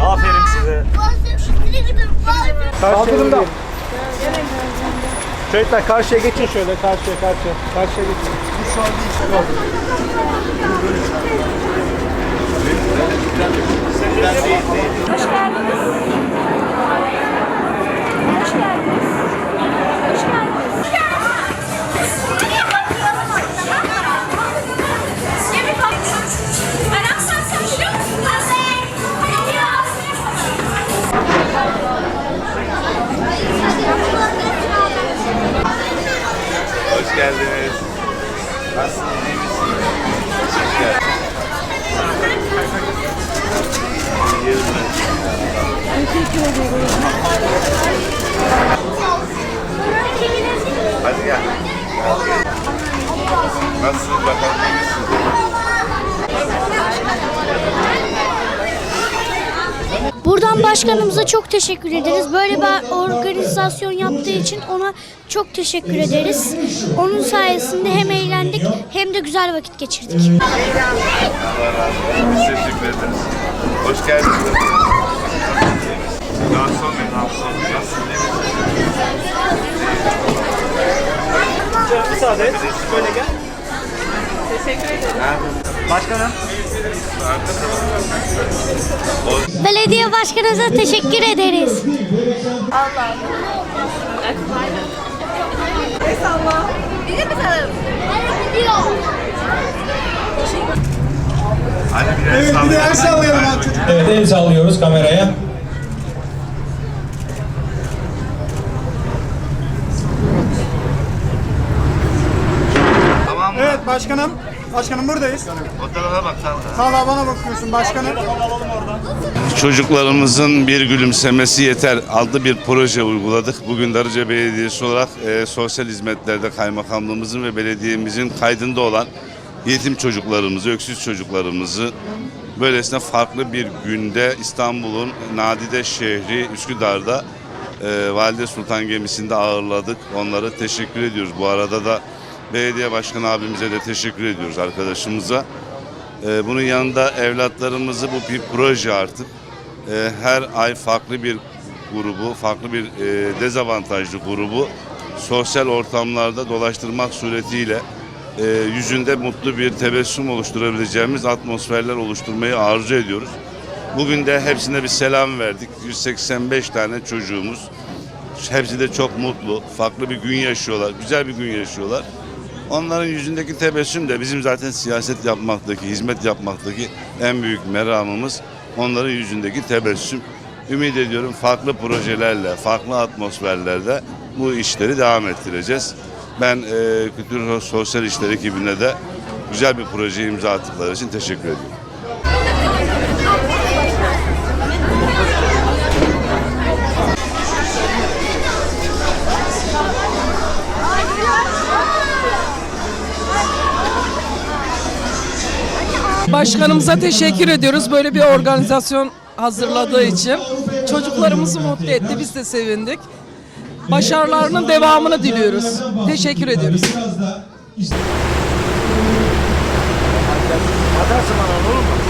Aferin size. Kaldırımda. Çocuklar karşıya geçin şöyle karşıya karşıya. Karşıya geçin. Şu an Hoş geldiniz. Nasılsınız? iyi misiniz? Teşekkürler. Yiyelim mi? Hadi gel. Nasılsınız bakalım iyi? Buradan başkanımıza çok teşekkür ederiz. Böyle bir organizasyon yaptığı için ona çok teşekkür ederiz. Onun sayesinde hem eğlendik hem de güzel vakit geçirdik. Allah razı olsun. Teşekkür ederiz. Hoş geldiniz. Olmayın. Nasılsınız? iyi misiniz? Müsaade et. Böyle gel. Başkanım. Belediye başkanımıza teşekkür ederiz. Hadi bir sallayalım. Bir el sallayalım Evet el sallıyoruz kameraya. Tamam mı? Evet başkanım. Başkanım buradayız. O tarafa bak. Tamam. Sağ bana bakıyorsun başkanım. Çocuklarımızın bir gülümsemesi yeter adlı bir proje uyguladık. Bugün Darıca Belediyesi olarak e, sosyal hizmetlerde kaymakamlığımızın ve belediyemizin kaydında olan yetim çocuklarımızı, öksüz çocuklarımızı böylesine farklı bir günde İstanbul'un Nadide şehri Üsküdar'da e, Valide Sultan gemisinde ağırladık. Onlara teşekkür ediyoruz. Bu arada da belediye başkanı abimize de teşekkür ediyoruz arkadaşımıza. Ee, bunun yanında evlatlarımızı bu bir proje artık. Ee, her ay farklı bir grubu, farklı bir e, dezavantajlı grubu sosyal ortamlarda dolaştırmak suretiyle e, yüzünde mutlu bir tebessüm oluşturabileceğimiz atmosferler oluşturmayı arzu ediyoruz. Bugün de hepsine bir selam verdik. 185 tane çocuğumuz. Hepsi de çok mutlu. Farklı bir gün yaşıyorlar. Güzel bir gün yaşıyorlar. Onların yüzündeki tebessüm de bizim zaten siyaset yapmaktaki, hizmet yapmaktaki en büyük meramımız. Onların yüzündeki tebessüm. Ümit ediyorum farklı projelerle, farklı atmosferlerde bu işleri devam ettireceğiz. Ben e, Kültür Sosyal İşler ekibine de güzel bir proje imza attıkları için teşekkür ediyorum. Başkanımıza teşekkür ediyoruz böyle bir organizasyon hazırladığı için. Çocuklarımızı mutlu etti, biz de sevindik. Başarılarının devamını diliyoruz. Teşekkür ediyoruz. Atarsın bana olur mu?